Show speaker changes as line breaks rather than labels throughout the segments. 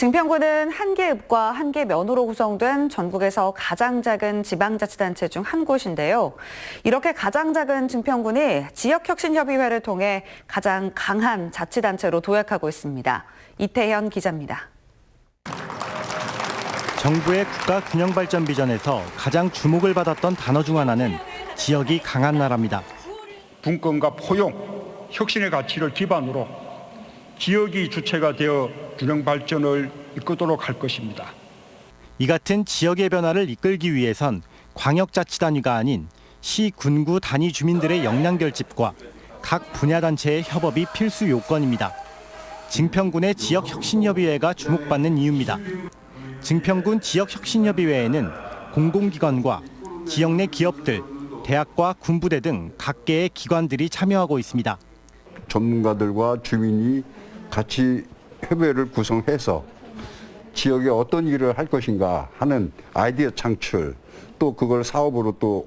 증평구는 한 개 읍과 한 개 면으로 구성된 전국에서 가장 작은 지방자치단체 중 한 곳인데요. 이렇게 가장 작은 증평군이 지역혁신협의회를 통해 가장 강한 자치단체로 도약하고 있습니다. 이태현 기자입니다.
정부의 국가 균형 발전 비전에서 가장 주목을 받았던 단어 중 하나는 지역이 강한 나라입니다.
분권과 포용, 혁신의 가치를 기반으로 지역이 주체가 되어 균형 발전을 이끌도록 할 것입니다.
이 같은 지역의 변화를 이끌기 위해선 광역자치단위가 아닌 시, 군구 단위 주민들의 역량 결집과 각 분야 단체의 협업이 필수 요건입니다. 증평군의 지역혁신협의회가 주목받는 이유입니다. 증평군 지역혁신협의회에는 공공기관과 지역 내 기업들, 대학과 군부대 등 각계의 기관들이 참여하고 있습니다.
전문가들과 주민이 같이 협의회를 구성해서 지역에 어떤 일을 할 것인가 하는 아이디어 창출 또 그걸 사업으로 또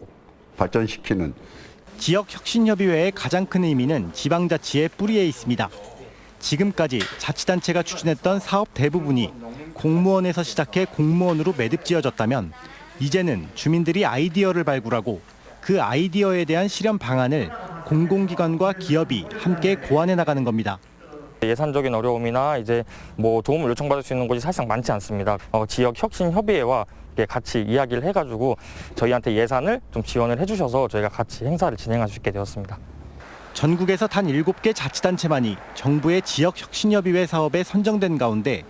발전시키는
지역혁신협의회의 가장 큰 의미는 지방자치의 뿌리에 있습니다. 지금까지 자치단체가 추진했던 사업 대부분이 공무원에서 시작해 공무원으로 매듭지어졌다면 이제는 주민들이 아이디어를 발굴하고 그 아이디어에 대한 실현 방안을 공공기관과 기업이 함께 고안해 나가는 겁니다.
예산적인 어려움이나 이제 뭐 도움을 요청받을 수 있는 곳이 사실상 많지 않습니다. 어, 지역 혁신 협의회와 같이 이야기를 해가지고 저희한테 예산을 좀 지원을 해주셔서 저희가 같이 행사를 진행할 수 있게 되었습니다.
전국에서 단 7개 자치단체만이 정부의 지역 혁신협의회 사업에 선정된 가운데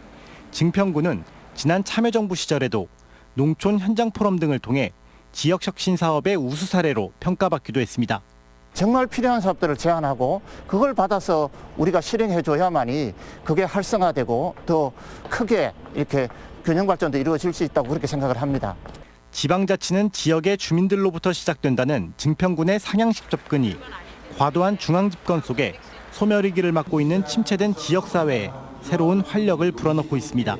증평구는 지난 참여정부 시절에도 농촌 현장 포럼 등을 통해 지역 혁신 사업의 우수 사례로 평가받기도 했습니다.
정말 필요한 사업들을 제안하고 그걸 받아서 우리가 실행해 줘야만이 그게 활성화되고 더 크게 이렇게 균형 발전도 이루어질 수 있다고 그렇게 생각을 합니다.
지방자치는 지역의 주민들로부터 시작된다는 증평군의 상향식 접근이 과도한 중앙집권 속에 소멸위기를 맞고 있는 침체된 지역사회에 새로운 활력을 불어넣고 있습니다.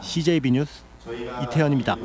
CJB 뉴스 이태현입니다.